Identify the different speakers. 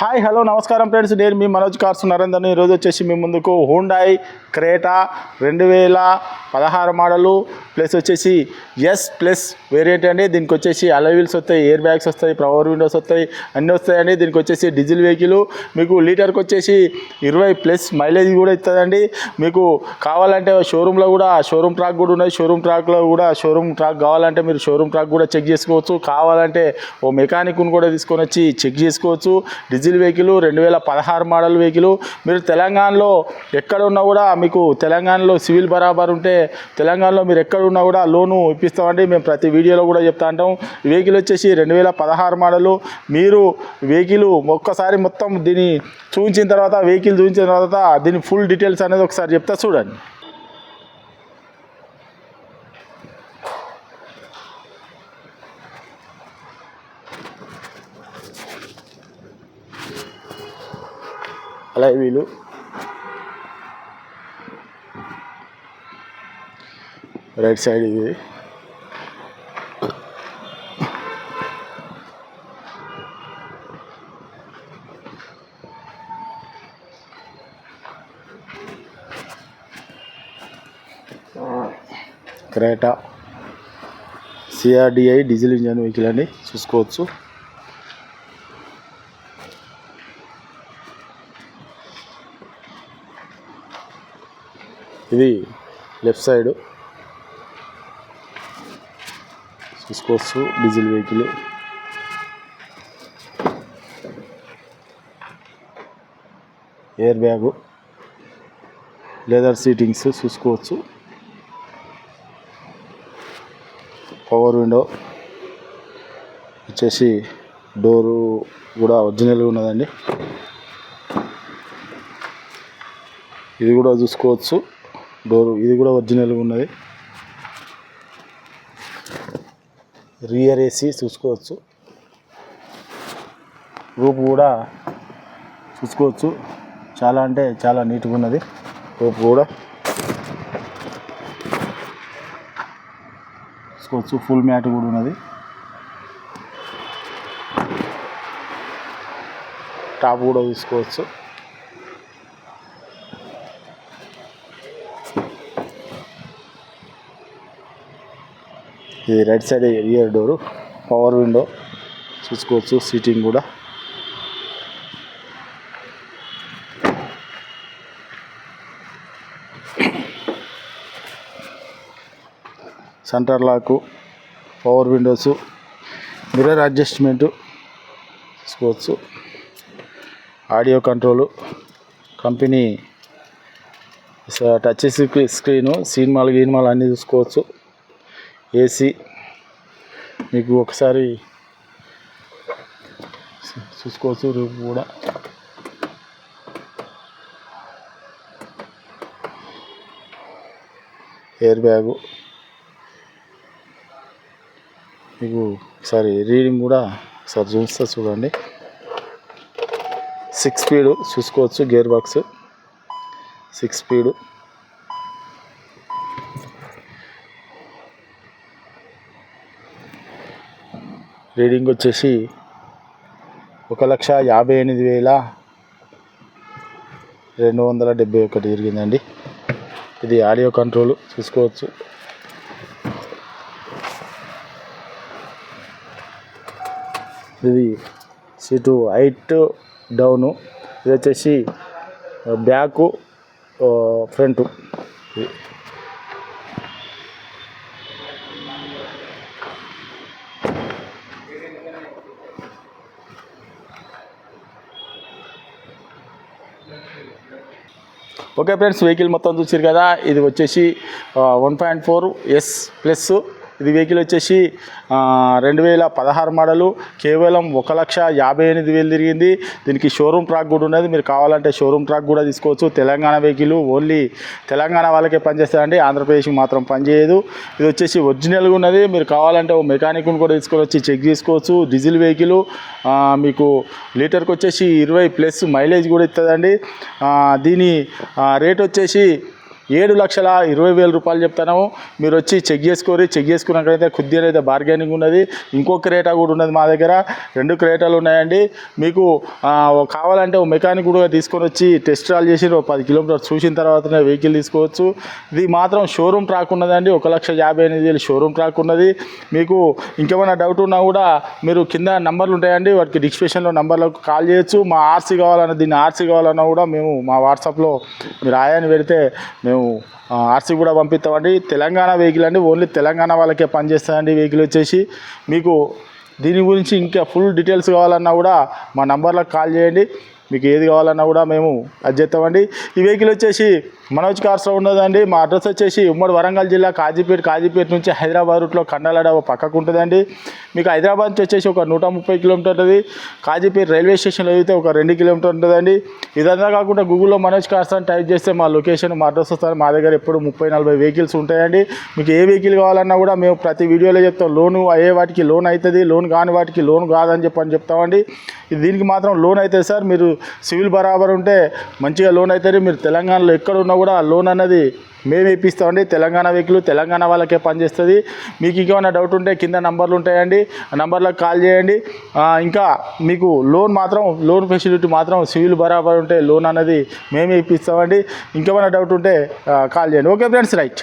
Speaker 1: Hi hello నమస్కారం friends. నేను మీ Manoj cars Narender ఈరోజు వచ్చేసి మీ ముందుకు హుండాయ్ క్రేటా రెండు వేల పదహారు మోడలు ప్లస్ వచ్చేసి ఎస్ ప్లస్ వేరియంట్ అండి. దీనికి వచ్చేసి అలవీల్స్ వస్తాయి ఎయిర్ బ్యాగ్స్ వస్తాయి పవర్ విండోస్ వస్తాయి అన్నీ వస్తాయండి దీనికి వచ్చేసి డీజిల్ వెహికల్ మీకు లీటర్కి వచ్చేసి ఇరవై ప్లస్ మైలేజ్ కూడా ఇస్తుందండి. మీకు కావాలంటే షోరూంలో కూడా షోరూమ్ ట్రాక్ కూడా ఉన్నాయి. షోరూమ్ ట్రాక్లో కూడా షోరూమ్ ట్రాక్ కావాలంటే మీరు షోరూమ్ ట్రాక్ కూడా చెక్ చేసుకోవచ్చు. కావాలంటే ఓ మెకానిక్ను కూడా తీసుకొని వచ్చి చెక్ చేసుకోవచ్చు. డిజిల్ వెహికల్ రెండు వేల పదహారు మోడల్ వెహికల్. మీరు తెలంగాణలో ఎక్కడ ఉన్నా కూడా మీకు తెలంగాణలో సివిల్ బరాబర్ ఉంటే తెలంగాణలో మీరు ఎక్కడ ఉన్నా కూడా లోను ఇప్పిస్తామండి. మేము ప్రతి వీడియోలో కూడా చెప్తా ఉంటాం. వెహికల్ వచ్చేసి రెండు వేల పదహారు మోడలు. మీరు వెహికల్ ఒక్కసారి మొత్తం దీన్ని చూపించిన తర్వాత వెహికల్ చూపించిన తర్వాత దీని ఫుల్ డీటెయిల్స్ అనేది ఒకసారి చెప్తా చూడండి. అలా వీలు. రైట్ సైడ్ ఇది. Creta. CRDI diesel engine vehicle అని చూసుకోవచ్చు. ఇది లెఫ్ట్ సైడ్. చూసుకోవచ్చు diesel vehicle air bag leather seatings చూసుకోవచ్చు పవర్ విండో వచ్చేసి డోరు కూడా ఒరిజినల్గా ఉన్నదండి. ఇది కూడా చూసుకోవచ్చు. డోర్ ఇది కూడా ఒరిజినల్గా ఉన్నది. రియర్ ఏసీ చూసుకోవచ్చు. రూప్ కూడా చూసుకోవచ్చు. చాలా అంటే చాలా నీట్గా ఉన్నది. రూప్ కూడా చూసుకోవచ్చు. ఫుల్ మ్యాట్ కూడా ఉన్నది. టాప్ కూడా చూసుకోవచ్చు ఇది right side rear door power window చూసుకోవచ్చు సీటింగ్ కూడా. Centre lock power windows mirror adjustment చూసుకోవచ్చు. Audio control company touch screen సినిమాలు గీనిమాలు అన్నీ చూసుకోవచ్చు. ఏసీ. మీకు ఒకసారి చూసుకోవచ్చు రూపు కూడా. Air bag. మీకు ఒకసారి రీడింగ్ కూడా ఒకసారి చూస్తా చూడండి. సిక్స్ స్పీడ్ చూసుకోవచ్చు gear box. Six speed. Reading వచ్చేసి ఒక లక్ష యాభై ఎనిమిది వేల రెండు వందల డెబ్బై ఒకటి తిరిగిందండి ఇది ఆడియో కంట్రోల్ చూసుకోవచ్చు. ఇది సీటు హైట్ డౌను. ఇది వచ్చేసి back front. Okay friends vehicle మొత్తం చూసారు కదా? ఇది వచ్చేసి one point four S plus ఇది వెహికల్ వచ్చేసి రెండు వేల పదహారు మోడలు. కేవలం ఒక లక్ష యాభై ఎనిమిది వేలు తిరిగింది. దీనికి షోరూమ్ ట్రాక్ కూడా ఉన్నది. మీరు కావాలంటే షోరూమ్ ట్రాక్ కూడా తీసుకోవచ్చు. తెలంగాణ వెహికల్ ఓన్లీ తెలంగాణ వాళ్ళకే పనిచేస్తాయండి ఆంధ్రప్రదేశ్కి మాత్రం పనిచేయదు. ఇది వచ్చేసి ఒరిజినల్గా ఉన్నది. మీరు కావాలంటే ఓ మెకానిక్ను కూడా తీసుకొని వచ్చి చెక్ చేసుకోవచ్చు. డీజిల్ వెహికల్ మీకు లీటర్కి వచ్చేసి ఇరవై ప్లస్ మైలేజ్ కూడా ఇస్తుందండి. దీని రేట్ వచ్చేసి ఏడు లక్షల ఇరవై వేల రూపాయలు చెప్తాను మీరు వచ్చి చెక్ చేసుకోరు చెక్ చేసుకున్నట్లయితే కొద్దిగా అయితే బార్గెనింగ్ ఉన్నది. ఇంకో క్రేటా కూడా ఉన్నది మా దగ్గర. రెండు క్రేటాలు ఉన్నాయండి. మీకు కావాలంటే ఓ మెకానిక్ కూడా తీసుకొని వచ్చి టెస్ట్ ట్రాల్ చేసి ఒక పది కిలోమీటర్స్ చూసిన తర్వాతనే వెహికల్ తీసుకోవచ్చు. ఇది మాత్రం షోరూమ్ ట్రాక్ ఉన్నదండి. ఒక లక్ష యాభై ఎనిమిది వేలు షోరూమ్ ట్రాక్ ఉన్నది. మీకు ఇంకేమైనా డౌట్ ఉన్నా కూడా మీరు కింద నంబర్లు ఉంటాయండి. వాటికి డిస్క్రిప్షన్లో నంబర్లకు కాల్ చేయొచ్చు. మా ఆర్సీ కావాలన్నా దీన్ని ఆర్సీ కావాలన్నా కూడా మేము మా వాట్సాప్లో మీరు ఆయాని పెడితే మేము ఆర్సీ కూడా పంపిస్తామండి. తెలంగాణ వెహికల్ అండి. ఓన్లీ తెలంగాణ వాళ్ళకే పనిచేస్తుందండి వెహికల్ వచ్చేసి. మీకు దీని గురించి ఇంకా ఫుల్ డీటెయిల్స్ కావాలన్నా కూడా మా నంబర్లకు కాల్ చేయండి. మీకు ఏది కావాలన్నా కూడా మేము అది చేస్తామండి ఈ వెహికల్ వచ్చేసి మనోజ్ కార్స్లో ఉన్నదండి. మా అడ్రస్ వచ్చేసి ఉమ్మడి వరంగల్ జిల్లా కాజీపేట కాజీపేట నుంచి హైదరాబాద్ రూట్లో కండలాడ పక్కకు ఉంటుందండి. మీకు హైదరాబాద్ నుంచి వచ్చేసి ఒక నూట ముప్పై కిలోమీటర్ ఉంటుంది. కాజీపేట రైల్వే స్టేషన్లో అయితే ఒక రెండు కిలోమీటర్ ఉంటుందండి. ఇదంతా కాకుండా గూగుల్లో మనోజ్ కార్స్ అని టైప్ చేస్తే మా లొకేషన్ మా అడ్రస్ వస్తారు మా దగ్గర ఎప్పుడు ముప్పై నలభై వెహికల్స్ ఉంటాయండి. మీకు ఏ వెహికల్ కావాలన్నా కూడా మేము ప్రతి వీడియోలో చెప్తాం. లోను అయ్యే వాటికి లోన్ అవుతుంది లోన్ కాని వాటికి లోన్ కాదని చెప్పని చెప్తామండి. దీనికి మాత్రం లోన్ అవుతుంది సార్. మీరు సివిల్ బరాబర్ ఉంటే మంచిగా లోన్ అవుతుంది మీరు తెలంగాణలో ఎక్కడ ఉన్నా కూడా లోన్ అన్నది మేము ఇప్పిస్తామండి. తెలంగాణ వెహికల్ తెలంగాణ వాళ్ళకే పనిచేస్తుంది. మీకు ఇంకేమైనా డౌట్ ఉంటే కింద నంబర్లు ఉంటాయండి. ఆ నంబర్లకు కాల్ చేయండి. ఇంకా మీకు లోన్ మాత్రం లోన్ ఫెసిలిటీ మాత్రం సివిల్ బరాబర్ ఉంటే లోన్ అన్నది మేమే ఇప్పిస్తామండి. ఇంకేమైనా డౌట్ ఉంటే కాల్ చేయండి. Okay friends right.